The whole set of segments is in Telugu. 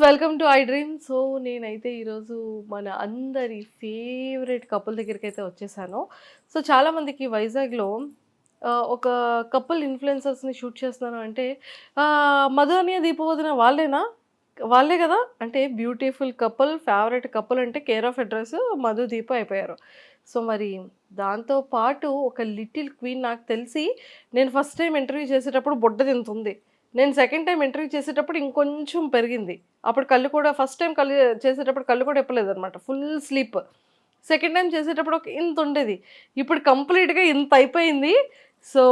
Welcome to I Dream so నేనైతే ఈరోజు మన అందరి ఫేవరెట్ కపుల్ దగ్గరికి అయితే వచ్చేసాను. సో చాలామందికి వైజాగ్లో ఒక కపుల్ ఇన్ఫ్లుయెన్సర్స్ని షూట్ చేస్తున్నాను. అంటే ఆ, మధు దీపవదిన వాళ్ళేనా? వాళ్ళే కదా? అంటే బ్యూటిఫుల్ కపుల్ ఫేవరెట్ కపుల్ అంటే care of address Madhu Deepa అయిపోయారు. సో మరి దాంతో పాటు ఒక లిటిల్ క్వీన్ నాకు తెలిసి నేను ఫస్ట్ టైం ఇంటర్వ్యూ చేసేటప్పుడు బొడ్డ తింటుంది. నేను సెకండ్ టైం ఇంటర్వ్యూ చేసేటప్పుడు ఇంకొంచెం పెరిగింది. అప్పుడు కళ్ళు కూడా ఫస్ట్ టైం కళ్ళు చేసేటప్పుడు కళ్ళు కూడా ఎప్పలేదు అనమాట ఫుల్ స్లీప్ సెకండ్ టైం చేసేటప్పుడు ఒక ఇంత ఉండేది. ఇప్పుడు కంప్లీట్గా ఇంత అయిపోయింది. సో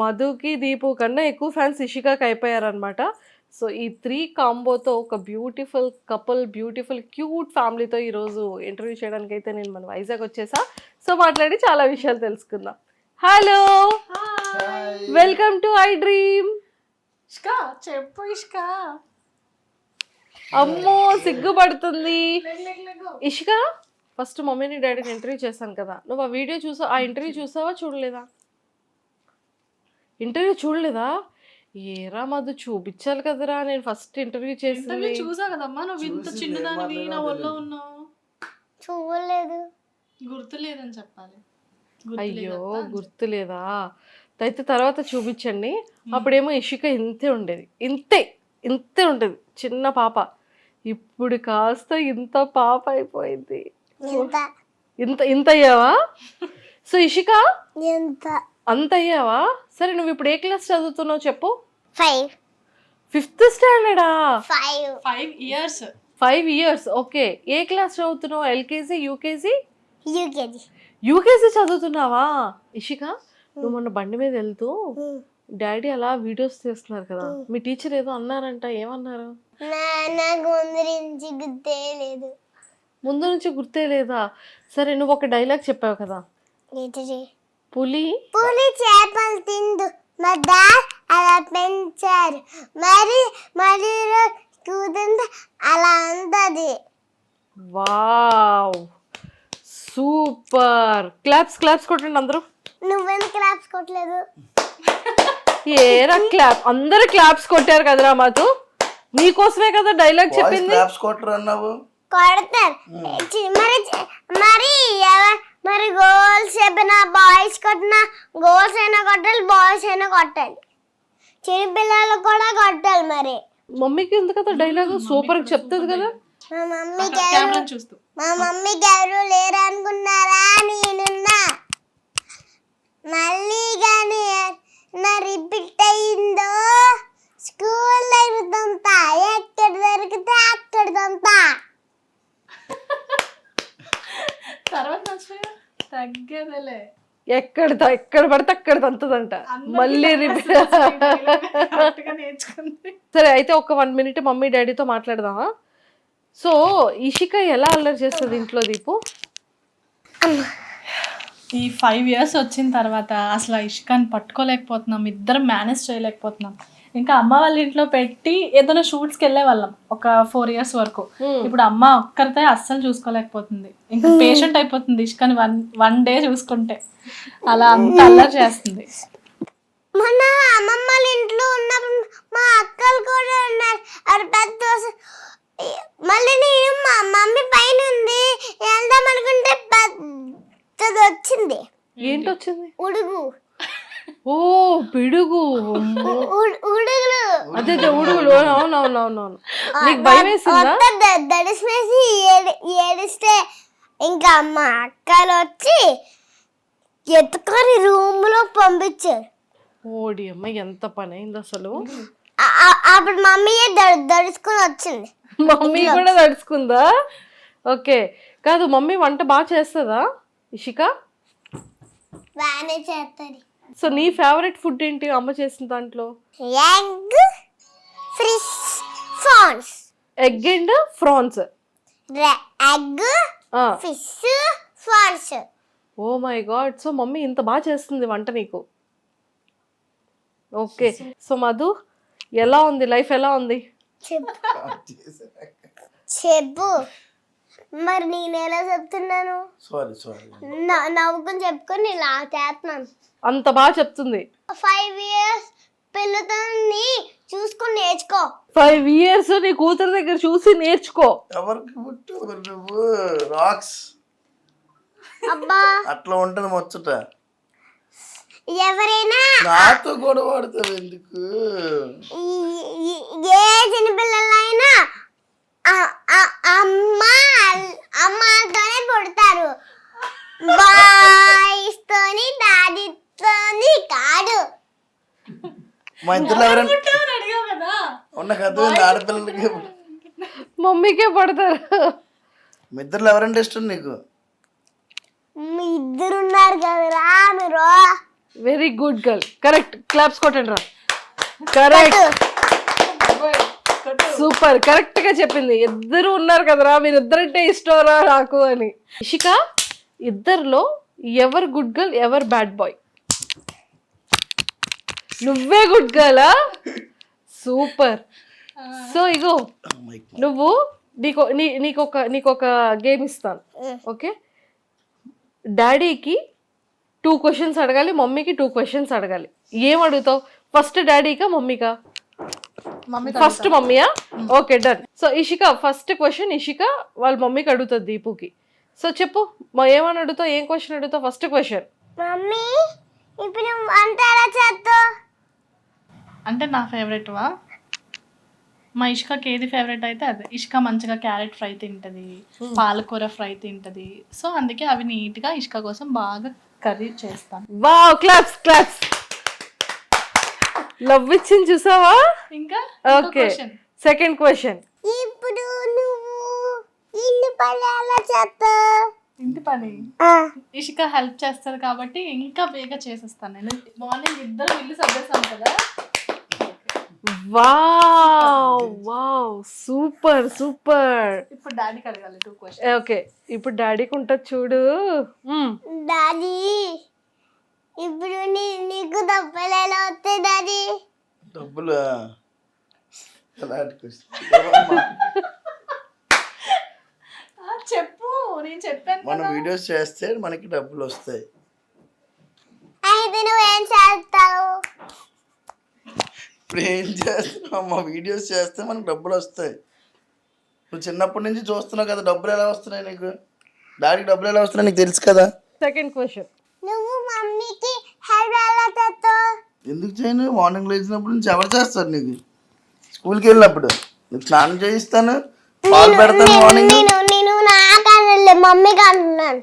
మధుకి దీపు కన్నా ఎక్కువ ఫ్యాన్స్ ఇషికాకి అయిపోయారనమాట సో ఈ త్రీ కాంబోతో ఒక బ్యూటిఫుల్ కపుల్ బ్యూటిఫుల్ క్యూట్ ఫ్యామిలీతో ఈరోజు ఇంటర్వ్యూ చేయడానికి అయితే నేను మన వైజాగ్ వచ్చేసా. సో మాట్లాడి చాలా విషయాలు తెలుసుకుందాం. Hello welcome to I Dream Ishka? చెప్పు ఇష్కా. అమ్మో సిగ్గుపడుతుంది. ఇష్క? ఫస్ట్ మమ్మీని డాడీని ఇంటర్వ్యూ చేశాను కదా. నువ్వు ఆ వీడియో చూసా ఆ ఇంటర్వ్యూ చూసావా? చూడలేదా? ఇంటర్వ్యూ చూడలేదా? ఏరా మధు చూపించాలి కదరా. నేను ఫస్ట్ ఇంటర్వ్యూ ఇంటర్వ్యూ చేసింది చూసా కదమ్మా. నువ్వు ఇంత చూసి చిన్నదానివి నా ఒళ్ళో మాట్లాడలేదు. ఉన్నావు? చూడలేదు. గుర్తులేదని చెప్పాలి. అయ్యో గుర్తులేదా? అయితే తర్వాత చూపించండి. అప్పుడేమో ఇషిక ఇంతే ఉండేది. ఇంతే ఇంతే ఉండేది. చిన్న పాప. ఇప్పుడు కాస్త ఇంత పాప అయిపోయింది. ఇంత. ఇంత అయ్యావా? సో ఇషిక? ఎంత అంత అయ్యావా? సరే నువ్వు ఇప్పుడు ఏ క్లాస్ చదువుతున్నావు చెప్పు. Five. Fifth స్టాండర్డా? Five. Five years. Five years. Okay. ఏ క్లాస్ చదువుతున్నావు? LKG UKG? యూకేజీ. యూకేజీ చదువుతున్నావా? ఇషిక? నువ్వు మొన్న బండి మీద వెళ్తూ డాడీ అలా వీడియోస్ చేస్తున్నారు కదా. మీ టీచర్ ఏదో అన్నారంట ఏమన్నారు? ముందు నుంచి గుర్తే లేదు. సరే నువ్వు ఒక డైలాగ్ చెప్పావు కదా. పులి పులి చేపలు తిందు మా డాడ్ అలా పెంచారు. మరి మరి కూతుంటే అలా ఉంటది వావ్! సూపర్! క్లాప్స్ క్లాప్స్ కొట్టండి అందరూ. నువ్వెందుకు క్లాప్స్ కొట్టలేదు? ఏరా క్లాప్ అందరూ క్లాప్స్ కొట్టారు కదరా మాతో నీకోసమే కదా డైలాగ్ చెప్పింది. క్లాప్స్ కొట్టరు అన్నావు. కొడతారు. చి- మరి మరి మరి గోల్స్ చెప్పిన బాయ్స్ కొట్టిన గోల్స్ అయినా కొట్టాలి బాయ్స్ అయినా కొట్టాలి. చిన్న పిల్లలు కూడా కొట్టాలి మరి. మమ్మీకి ఎందుకు కదా డైలాగ్ సూపర్ చెప్తుంది కదా. మా మమ్మీకి ఎవరు కెమెరా చూస్తూ. మా మమ్మీకి ఎవరు లేరు అనుకున్నారా నేనున్నా. మళ్ళీ కానీ నా రిపీట్ అయిందో? స్కూల్ అయిపోతుంటా ఎక్కడ దొరికితే అక్కడ దంతా. తర్వాత తగ్గేదేలే. ఎక్కడ ఎక్కడ పడితే అక్కడ తంతదంట మళ్ళీ సరే అయితే ఒక వన్ మినిట్ మమ్మీ డాడీతో మాట్లాడదామా? సో ఇషిక ఎలా అల్లరి చేస్తుంది ఇంట్లో దీపు? ఈ ఫైవ్ ఇయర్స్ వచ్చిన తర్వాత అసలు ఆ ఇష్కాన్ని పట్టుకోలేకపోతున్నాం. ఇద్దరం మేనేజ్ చేయలేకపోతున్నాం. ఇంకా అమ్మ వాళ్ళ ఇంట్లో పెట్టి ఏదైనా షూట్స్కి వెళ్ళే వాళ్ళం ఒక ఫోర్ ఇయర్స్ వరకు. ఇప్పుడు అమ్మ ఒక్కరితే అస్సలు చూసుకోలేకపోతుంది. ఇంకా పేషెంట్ అయిపోతుంది ఇష్కాని వన్ వన్ డే చూసుకుంటే. అలా అంత అల్లరి చేస్తుంది. మొన్న అమ్మమ్మ ఇంట్లో ఉన్నప్పుడు మా అక్కలు కూడా ఉన్నారు. అది పెద్ద మళ్ళీ నేను మా మమ్మీ పైన ఉంది. వెళ్దాం అనుకుంటే వచ్చింది ఏంటి వచ్చింది ఉడుగు. ఓ పిడుగు. ఉడుగులు. అదే ఉడుగులు. అవునవునవునవును. నీకు భయం వేసిందా దడిసిమేసి ఏడి- ఏడిస్తే ఇంకా మా అక్కలు వచ్చి ఎత్తుకొని రూమ్లో పంపించారు. ఓడి అమ్మ ఎంత పని అయింది అసలు అప్పుడు మమ్మీయే దడు దడుచుకొని వచ్చింది. మమ్మీ కూడా తడుచుకుందా ఓకే. కాదు మమ్మీ వంట బాగా చేస్తుందా? ఇషిక? బాగానే చేస్తుంది. సో నీ ఫేవరెట్ ఫుడ్ ఏంటి అమ్మ చేసిన దాంట్లో? Egg fish prawns egg and prawns. Egg fish prawns oh my god. So mummy ఇంత బాగా చేస్తుంది వంట నీకు. ఓకే. సో మధు ఎలా ఉంది? లైఫ్ ఎలా ఉంది? చెప్పు. చెప్పు. మరి నేను ఎలా చెప్తున్నాను? సారీ సారీ న- నవ్వుకొని చెప్పుకొని ఇలా చేస్తున్నాను. అంత బాగా చెప్తుంది. ఫైవ్ ఇయర్స్ పిల్లతోని చూసుకొని నేర్చుకో. ఫైవ్ ఇయర్స్ నీ కూతురు దగ్గర చూసి నేర్చుకో. ఎవరికి పుట్టు నువ్వు? రాక్స్ అబ్బా. అట్లా ఉంటుంది ముచ్చట. ఎవరైనా నాతో గొడవ ఎందుకు? ఏ చిన్నపిల్లలైనా ఆ- ఆ- అమ్మ అమ్మతోనే పుడతారు బాయ్స్ తోని డాడీతోని కాదు. మా ఇద్దరు ఎవరైనా ఉన్న కథ ఆడపిల్లలకి మమ్మీకే పడతారు. మీ ఇద్దరు ఎవరంటే ఇష్టం నీకు? మీ ఇద్దరు ఉన్నారు కదరా మీరు very good girl correct claps కొట్టండి రా. కరెక్ట్ సూపర్ కరెక్ట్గా చెప్పింది. ఇద్దరు ఉన్నారు కదరా మీరు ఇద్దరంటే ఇష్టంరా నాకు అని. ఇషిక ఇద్దరిలో ఎవరు గుడ్ గర్ల్ ఎవరు బ్యాడ్ బాయ్ నువ్వే గుడ్ గర్లా సూపర్. సో ఇగో నువ్వు నీకు నీ నీకొక నీకొక గేమ్ ఇస్తాను. ఓకే? డాడీకి టూ క్వశ్చన్స్ అడగాలి మమ్మీకి టూ క్వశ్చన్స్ అడగాలి. ఏం అడుగుతావు? ఫస్ట్ డాడీకా మమ్మీకా? First మమ్మీయా? Okay done so Ishika first question Ishika వాళ్ళ మమ్మీకి అడుగుతుంది దీపుకి. సో చెప్పు మా ఏమని అడుగుతావు ఏం క్వశ్చన్ అడుగుతావు ఫస్ట్ క్వశ్చన్ మమ్మీ ఇప్పుడు వంట ఎలా చేస్తావు? అంటే నా ఫేవరెట్ వా? మా ఇష్కకి ఏది ఫేవరెట్ అయితే అదే. ఇష్క మంచిగా క్యారెట్ ఫ్రై తింటది పాలకూర ఫ్రై తింటది. సో అందుకే అవి నీట్గా ఇష్క కోసం బాగా కర్రీ చేస్తాను. వావ్ క్లాప్స్ క్లాప్స్ లవ్ ఇచ్చింది చూసావా? ఇంకా? ఓకే సెకండ్ క్వశ్చన్ ఇప్పుడు నువ్వు ఇల్లు పని ఎలా చేస్తావు? ఇంటి పని? ఇష్క హెల్ప్ చేస్తారు కాబట్టి ఇంకా బేగా చేసేస్తాను నేను. మార్నింగ్ ఇద్దరు ఇల్లు సర్దేశాను కదా? వావ్ వావ్ సూపర్ సూపర్ ఇప్పుడు డాడీకి అడగాలి టూ క్వశ్చన్ ఓకే ఇప్పుడు డాడీకి ఉంటుంది చూడు. డాడీ ఇప్పుడు నీ నీకు డబ్బులు ఎలా వస్తాయి డాడీ? డబ్బులు? చెప్పు నేను చెప్పాను మనం వీడియోస్ చేస్తే మనకి డబ్బులు వస్తాయి. అయితే నువ్వేం చేస్తావు? ఇప్పుడు ఏం చేస్తున్నావు? మా వీడియోస్ చేస్తే మనకు డబ్బులు వస్తాయి. నువ్వు చిన్నప్పటి నుంచి చూస్తున్నావు కదా డబ్బులు ఎలా వస్తున్నాయి నీకు? డాడీకి డబ్బులు ఎలా వస్తున్నాయి నీకు తెలుసు కదా? సెకండ్ క్వశ్చన్ నువ్వు మమ్మీకి హెల్ప్ ఎలా చేస్తావు ఎందుకు చేయను? మార్నింగ్ లేచినప్పుడు నుంచి ఎవరు చేస్తారు నీకు? స్కూల్కి వెళ్ళినప్పుడు. నీకు స్నానం చేయిస్తాను పాలు పెడతాను మార్నింగ్ నేను నేను నాకనలే మమ్మీకి అంటున్నాను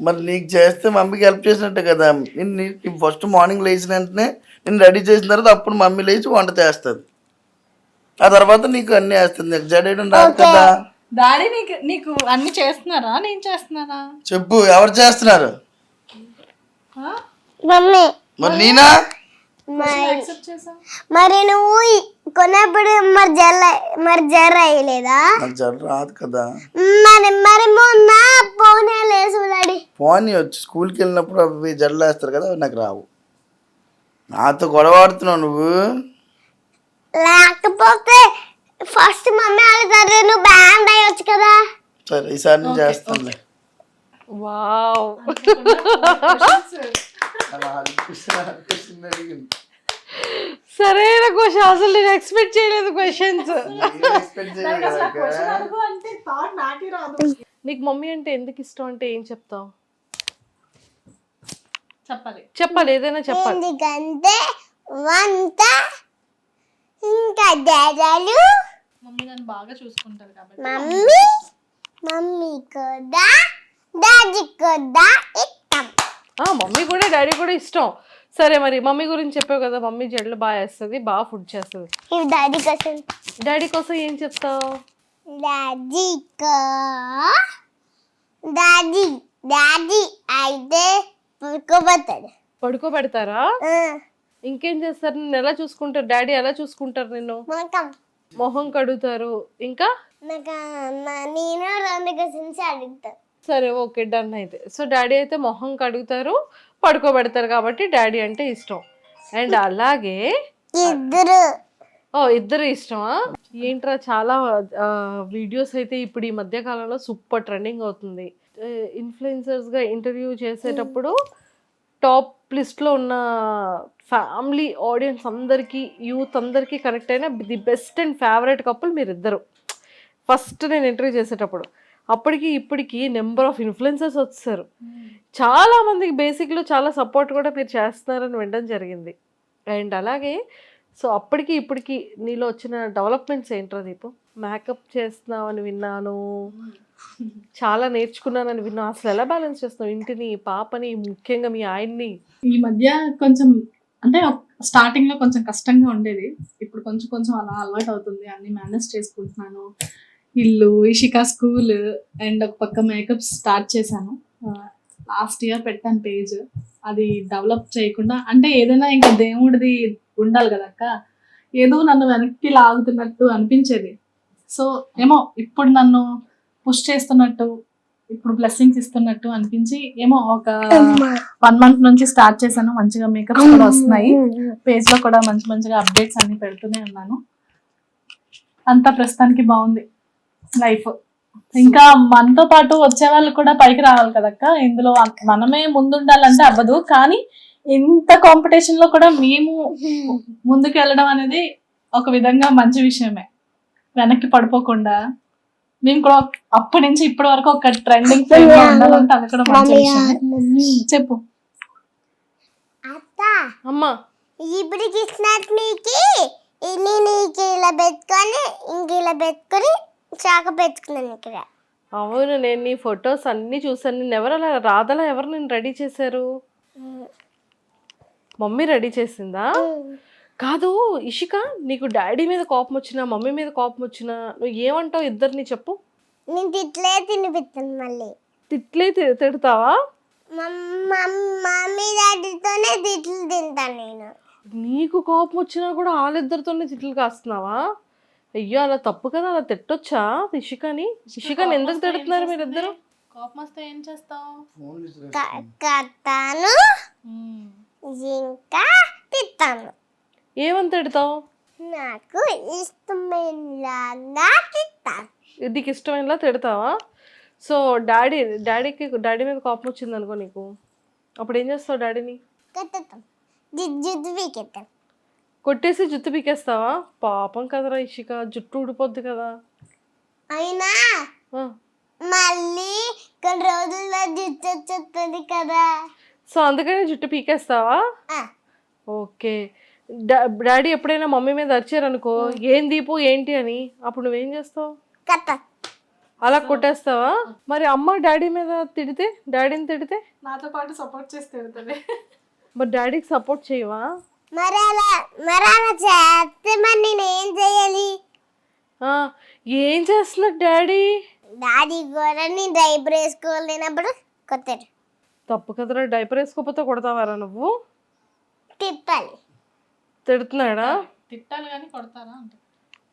మరి నీకు చేస్తే మమ్మీకి హెల్ప్ చేసినట్టే కదా. నేను ఫస్ట్ మార్నింగ్ లేచిన వెంటనే నేను రెడీ చేసిన తర్వాత అప్పుడు మమ్మీ లేచి వంట చేస్తుంది. ఆ తర్వాత నీకు అన్నీ వేస్తుంది. నీకు జడేయడం రాదు కదా. డాడీ నీకు నీకు అన్ని చేస్తున్నారా? నేను చేస్తున్నారా చెప్పు ఎవరు చేస్తున్నారు? మమ్మీ. మరి నేనా? మరి నువ్వు ఈ- కొన్నప్పుడు మరి జర మరి జర అయ్యలేదా? నాకు జడ రాదు కదా. మరి మరి మొన్న పోనీ లేసు డాడీ పోనీ వచ్చి స్కూల్కి వెళ్ళినప్పుడు అవి జడలు వేస్తారు కదా అవి నాకు రావు. నాతో గొడవ ఆడుతున్నావు నువ్వు. లేకపోతే ఫస్ట్ మమ్మీ వాళ్ళ నువ్వు బ్యాండ్ అయ్యొచ్చు కదా. సరే ఈసారి నేను చేస్తానులే. వావ్. సరైన క్వశ్చన్ అసలు నేను ఎక్స్పెక్ట్ చేయలేదు క్వశ్చన్స్ నాకే రాదు. నీకు మమ్మీ అంటే ఎందుకు ఇష్టం అంటే ఏం చెప్తావు? చెప్పాలి. చెప్పాలి ఏదైనా చెప్పాలి. ఎందుకంటే వంట ఇంకా డేడాలు మమ్మీ నన్ను బాగా చూసుకుంటారు కాబట్టి. మమ్మీ మమ్మీ కూడా డాడీ కూడా మమ్మీ కూడా డాడీ కూడా ఇష్టం. సరే మరి మమ్మీ గురించి చెప్పావు కదా మమ్మీ జడలు బాగా వేస్తుంది బాగా ఫుడ్ చేస్తుంది. డాడీ కోసం. డాడీ కోసం ఏం చెప్తావు? డాడీ డాడీ డాడీ అయితే పడుకోబోతాడు. పడుకోబెడతారా? ఇంకేం చేస్తారు? నిన్ను ఎలా చూసుకుంటారు? డాడీ ఎలా చూసుకుంటారు నిన్ను? మొహం కడుగుతారు. ఇంకా? నేను రెండు క్వశ్చన్స్ అడుగుతాను సరే ఓకే డన్ అయితే. సో డాడీ అయితే మొహం కడుగుతారు పడుకోబెడతారు కాబట్టి డాడీ అంటే ఇష్టం. అండ్ అలాగే ఇద్దరు. ఓ ఇద్దరు ఇష్టమా? ఏంట్రా చాలా వీడియోస్ అయితే ఇప్పుడు ఈ మధ్య కాలంలో సూపర్ ట్రెండింగ్ అవుతుంది. ఇన్ఫ్లుయెన్సర్స్గా ఇంటర్వ్యూ చేసేటప్పుడు టాప్ లిస్ట్లో ఉన్న ఫ్యామిలీ ఆడియన్స్ అందరికీ యూత్ అందరికీ కనెక్ట్ అయిన the best and favourite couple మీరిద్దరు. ఫస్ట్ నేను ఇంటర్వ్యూ చేసేటప్పుడు. అప్పటికి ఇప్పటికి నెంబర్ ఆఫ్ ఇన్ఫ్లుయెన్సర్స్ వచ్చారు చాలా మందికి బేసిక్లో చాలా సపోర్ట్ కూడా మీరు చేస్తున్నారని వినడం జరిగింది. అండ్ అలాగే సో అప్పటికి ఇప్పటికి నీలో వచ్చిన డెవలప్మెంట్స్ ఏంట్రా దీపు? మేకప్ చేస్తున్నావని విన్నాను. చాలా నేర్చుకున్నానని విన్నాను. అసలు ఎలా బ్యాలెన్స్ చేస్తున్నావు? ఇంటిని పాపని ముఖ్యంగా మీ ఆయన్ని? ఈ మధ్య కొంచెం అంటే స్టార్టింగ్లో కొంచెం కష్టంగా ఉండేది. ఇప్పుడు కొంచెం కొంచెం అలా అలవాటు అవుతుంది. అన్ని మేనేజ్ చేసుకుంటున్నాను. ఇల్లు ఇషికా స్కూల్ అండ్ ఒక పక్క మేకప్ స్టార్ట్ చేశాను. లాస్ట్ ఇయర్ పెట్టాను పేజ్. అది డెవలప్ చేయకుండా అంటే ఏదైనా ఇంకా దేవుడిది ఉండాలి కదక్క ఏదో నన్ను వెనక్కి లాగుతున్నట్టు అనిపించేది. సో ఏమో ఇప్పుడు నన్ను పుష్ చేస్తున్నట్టు ఇప్పుడు బ్లెస్సింగ్స్ ఇస్తున్నట్టు అనిపించి ఏమో ఒక వన్ మంత్ నుంచి స్టార్ట్ చేశాను. మంచిగా మేకప్స్ కూడా వస్తున్నాయి. పేజ్లో కూడా మంచి మంచిగా అప్డేట్స్ అన్ని పెడుతూనే ఉన్నాను. అంతా ప్రస్తుతానికి బాగుంది. లైఫ్. ఇంకా మనతో పాటు వచ్చే వాళ్ళు కూడా పైకి రావాలి కదక్క. ఇందులో మనమే ముందుండాలంటే అవ్వదు. కానీ ఇంత కాంపిటీషన్లో కూడా మేము ముందుకు వెళ్ళడం అనేది ఒక విధంగా మంచి విషయమే. వెనక్కి పడిపోకుండా మేము కూడా అప్పటి నుంచి ఇప్పటి వరకు ఒక ట్రెండింగ్ ఫేమ్లో ఉండాలంటే అది కూడా మంచి విషయమే. చెప్పు. అత్త అమ్మా. ఇప్పుడు కృష్ణాష్టమికి ఇది నీకు ఇలా పెట్టుకొని ఇంక ఇలా పెట్టుకొని చాక పెట్టుకున్నాను ఇక్కడ. అవును నేను నీ ఫొటోస్ అన్నీ చూసాను నేను ఎవరు అలా రాధలా ఎవరు నేను రెడీ చేశారు? మమ్మీ రెడీ చేసిందా? కాదు ఇషిక నీకు డాడీ మీద కోపం వచ్చినా మమ్మీ మీద కోపం వచ్చినా నువ్వు ఏమంటావు ఇద్దరిని చెప్పు. నేను తిట్లే తినిపిస్తాను మళ్ళీ. తిట్లే తి- తిడతావా? మమ్- మమ్- మమ్మీ డాడీతోనే తిట్లు తింటాను నేను. నీకు కోపం వచ్చినా కూడా వాళ్ళిద్దరితోనే తిట్లు కాస్తున్నావా? అయ్యో అలా తప్పు కదా? అలా తిట్టొచ్చా? ఇషికని? ఇషికని ఎందుకు తిడుతున్నారు మీరిద్దరు? కోపం వస్తే ఏం చేస్తావు? క- కడతాను. ఇంకా తిట్టాను ఏమని తిడతావు? నాకు ఇష్టమైనలాగా తిట్టాను నీకు ఇష్టమైనలా తిడతావా? సో డాడీ డాడీకి డాడీ మీద కోపం వచ్చింది అనుకో నీకు. అప్పుడు ఏం చేస్తావు డాడీని? కొట్టేసి జుట్టు పీకేస్తావా? పాపం కదరా ఇషిక జుట్టు ఊడిపోద్ది కదా. అయినా ఆ. మళ్ళీ కొన్ని రోజుల్లో జుట్టు వచ్చేస్తుంది కదా. సో అందుకని జుట్టు పీకేస్తావా? ఆ, ఓకే. డా- డాడీ ఎప్పుడైనా మమ్మీ మీద వచ్చారనుకో ఏం దీపు ఏంటి అని అప్పుడు నువ్వేం చేస్తావు? కట్ట అలా కొట్టేస్తావా? మరి అమ్మ డాడీ మీద తిడితే డాడీని తిడితే? నాతో పాటు సపోర్ట్ చేసి తిడుతుంది. మరి డాడీకి సపోర్ట్ చేయవా? మరి అలా మరి అలా చేస్తే మరి నేను ఏం చేయాలి? ఆ, ఏం చేస్తున్నారు డాడీ? డాడీ కూడా నేను డైపర్ వేసుకోలేనప్పుడు కొట్టారు తప్పు కదరా డైపర్ వేసుకోకపోతే కొడతావారా నువ్వు? తిప్పాలి తిడుతున్నాడా? తిట్టాలి కానీ కొడతారా అంటే.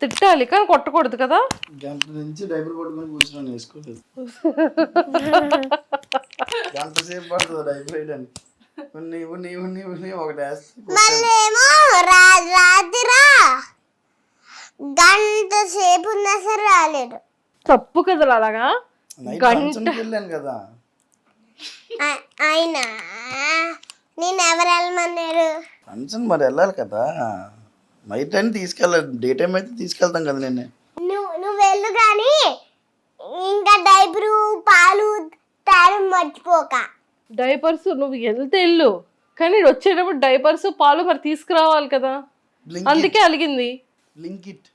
తిట్టాలి కానీ కొట్టకూడదు కదా? గంట నుంచి డైపర్ పట్టుకొని కూర్చున్నాను వేసుకోలేదు. గంట సేపు పడుతుంది డైపర్ వేయడానికి? ఒకటి మళ్ళీ ఏమో రా రాత్రిరా. గంట సేపు ఉన్నా సరే రాలేడు తప్పు కదా అలాగా వెళ్ళాను కదా. ఆ- అయినా నేను ఎవరు వెళ్ళమన్నారు? ఫంక్షన్ మరి వెళ్ళాలి కదా. నైట్ టైం తీసుకెళ్ళాలి. డే టైం అయితే తీసుకెళ్తాం కదా నేను నువ్వు నువ్వు వెళ్ళు కానీ ఇంకా డైపరు పాలు తాడం మర్చిపోక. డైపర్స్ నువ్వు వెళ్తే వెళ్ళు. కానీ వచ్చేటప్పుడు డైపర్స్ పాలు మరి తీసుకురావాలి కదా. అందుకే అలిగింది. బ్లింక్ ఇట్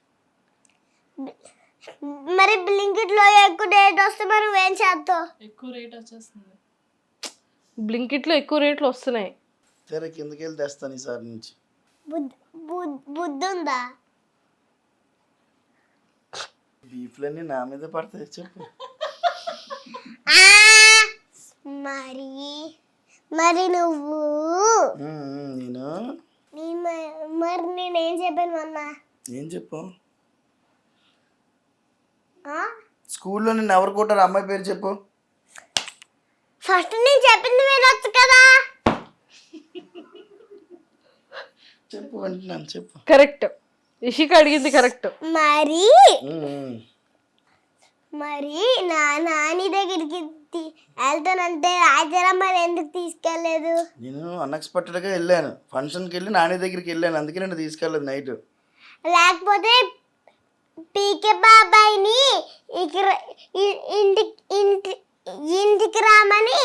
మరి బ్లింకెట్లో ఎక్కువ డేట్ వస్తే మరి నువ్వేం చేస్తావు? ఎక్కువ రేట్ వచ్చేస్తుంది. బ్లింకిట్లో ఎక్కువ రేట్లు వస్తున్నాయి. సరే కిందకి వెళ్ళి తెస్తాను ఈసారి నుంచి. బుద్ధి ఉందా? బీఫ్లన్నీ నా మీద పడతాయి చెప్పు. ఆ, మరి మరి నువ్వు? నేను? మరి నేనేం చెప్పాను మొన్న ఏం చెప్పు? ఆ? స్కూల్లో నేను ఎవరు కొట్టారు? అమ్మాయి పేరు చెప్పు. ఫస్ట్ నేను చెప్పింది వినొచ్చు కదా? చెప్పు అంటున్నాను చెప్పు. కరెక్ట్. ఇషిక అడిగింది కరెక్ట్. మరి. మరి నా నాని దగ్గరికి వెళ్తానంటే హైదరాబాద్ ఎందుకు తీసుకెళ్ళలేదు? నేను అన్ఎక్స్పెక్టెడ్గా వెళ్ళాను. ఫంక్షన్కి వెళ్ళి నాని దగ్గరికి వెళ్ళాను. అందుకే నేను తీసుకెళ్ళలేదు నైట్. లేకపోతే పీకే బాబాయ్ని ఇక్కడ ఇంటికి ఇంటి ఇంటికి రామని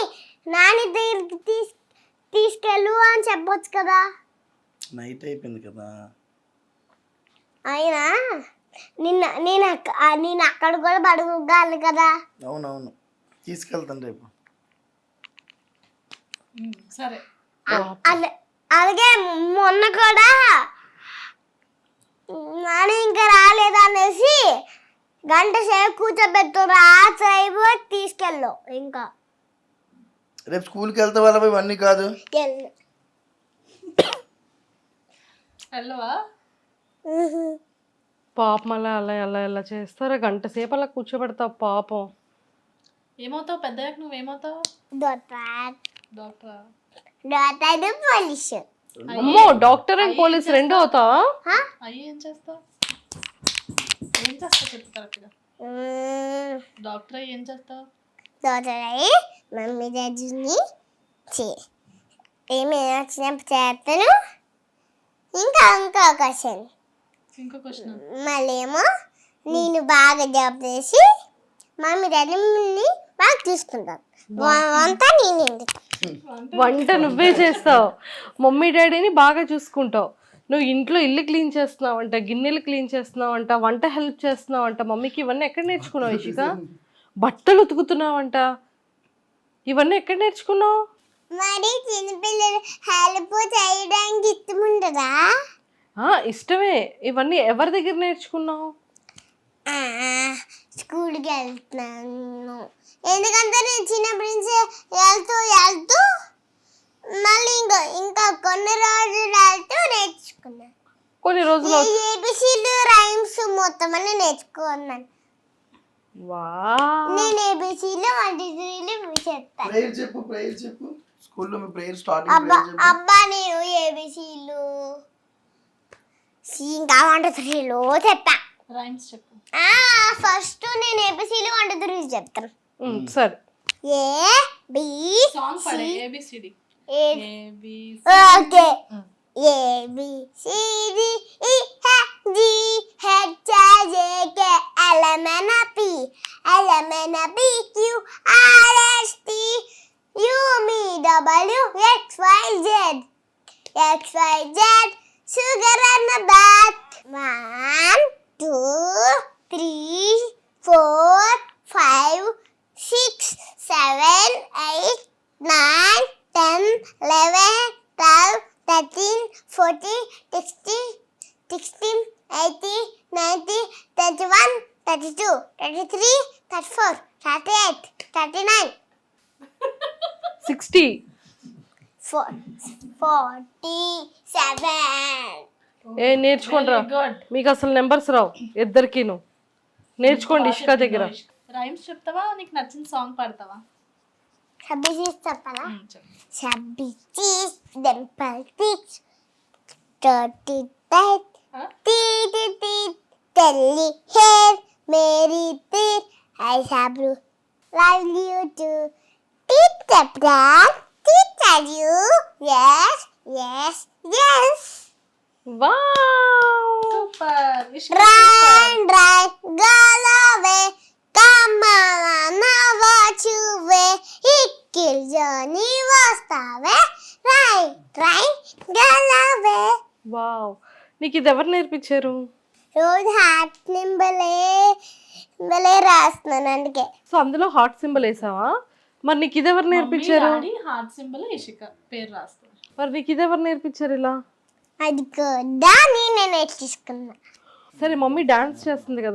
నాని దగ్గరికి తీస్ తీసుకెళ్ళు అని చెప్పొచ్చు కదా. నైట్ అయిపోయింది కదా. అయినా నిన్న నేను నేను అక్కడ కూడా పడుకోగలను కదా. అవునవును. తీసుకెళ్తాను రేపు. సరే. అలా అలాగే మొన్న కూడా నాని ఇంకా రాలేదు అనేసి గంట సేపు కూర్చోబెట్టు అయిపోయి తీసుకెళ్ళు ఇంకా. రేపు స్కూల్కి వెళ్తే వాళ్ళవి ఇవన్నీ కాదు. వెళ్ళు. వెళ్ళవా? పాపం అలా అలా అలా అలా చేస్తారా? గంట సేపు అలా కూర్చోబెడతావు పాపం. ఏమవుతావు? పెద్దయ్యాక నువ్వేమవుతావు? డాక్టర్. డాక్టరా? Doctor police. అమ్మో డాక్టర్ అండ్ పోలీస్ రెండు అవుతావా? అయ్యి ఏం చేస్తావు? ఏం చేస్తావు? చెప్పు కరెక్ట్గా డాక్టర్ అయ్యి ఏం చేస్తావు? డాక్టర్ అయ్యి మమ్మీ డాడీని చే ఏమైనా వచ్చినప్పుడు చేస్తాను. ఇంకా ఇంకా క్వశ్చన్. ఇంకో క్వశ్చన్. మళ్ళీ ఏమో నేను బాగా జాబ్ చేసి మమ్మీ డాడీని బాగా చూసుకుంటాను అంతా నేను ఎందుకు వంట నువ్వే చేస్తావు. మమ్మీ డాడీని బాగా చూసుకుంటావు. నువ్వు ఇంట్లో ఇల్లు క్లీన్ చేస్తున్నావంట గిన్నెలు క్లీన్ చేస్తున్నావంట వంట హెల్ప్ చేస్తున్నావంట. మమ్మీకి ఇవన్నీ ఎక్కడ నేర్చుకున్నావు ఇషిక బట్టలు ఉతుకుతున్నావంట. ఇవన్నీ ఎక్కడ నేర్చుకున్నావు? మరి చిన్నపిల్లలు హెల్ప్ చేయడానికి ఇష్టం ఉంటుందా ఆ, ఇష్టమే. ఇవన్నీ ఎవరి దగ్గర నేర్చుకున్నావు? స్కూల్కి వెళ్తున్నాను. ఎందుకంటే నేను చిన్నప్పటి నుంచి వెళ్తూ వెళ్తూ మళ్ళీ ఇంకా ఇంకా కొన్ని రోజులు వెళ్తూ నేర్చుకున్నాను కొన్ని రోజులు ఏబిసిలు రైమ్స్ మొత్తం అన్ని నేర్చుకున్నాను. వా నేను ఏబిసిలు వన్ టూ త్రీలు చెప్తాను ప్రేయర్ చెప్పు ప్రేయర్ చెప్పు. స్కూల్లో మీ ప్రేయర్ స్టార్టింగ్ అబ్బా ప్రేయర్ చెప్పు. అబ్బా నేను ఏబిసిలు. ఇంకా వన్ టూ త్రీలు చెప్పా. రైమ్స్ చెప్పు. ఫస్ట్ నేను ఏబిసిలు వన్ టూ త్రీలు చెప్తాను. సరే. ఏ బి సాంగ్ పాడే ABCD okay. A B C D E F G H I J K L M N P L M N O P Q R S T U V W X Y Z X Y Z sugar అన్న bat one two, three, four, five, six, seven, eight, nine, ten, eleven, twelve, thirteen, fourteen, sixteen, sixteen, eighteen, nineteen, thirty-one, thirty-two, thirty-three, thirty-four, thirty-eight, thirty-nine. Sixty. Four, forty-seven. ఏ నేర్చుకోండి మీకు అసలు నెంబర్స్ రావు. ఇద్దరికి నువ్వు నేర్చుకోండి ఇష్క దగ్గర. రైమ్స్ చెప్తావా? నీకు నచ్చిన సాంగ్ పాడతావా? సబ్బు చేస్తా సబ్బి చీస్ దెంపల్ తీచ్ డర్టీ బెడ్ తీటి తెల్లి హేర్ మేరీ తీర్ ఐ సబ్రు లవ్ యూ టు టీప్ టెప్ టీప్ టెప్ you yes yes yes wow! Super! on, now watch you way. Ikkil Johnny వస్తావే రై రై గలవే వావ్! నీకు ఇది ఎవరు నేర్పించారు? రోజు హార్ట్ నింబలే నింబలే రాస్తున్నాను అందుకే. సో అందులో హార్ట్ సింబల్ వేసావా? మరి నీకు ఇది ఎవరు నేర్పించారు? హార్ట్ సింబల్ ఇషిక పేరు రాస్తాను మరి నీకు ఇది ఎవరు నేర్పించారు ఇలా? అది కూడా నేనే నేర్చుకున్నా. సరే మమ్మీ డాన్స్ చేస్తుంది కదా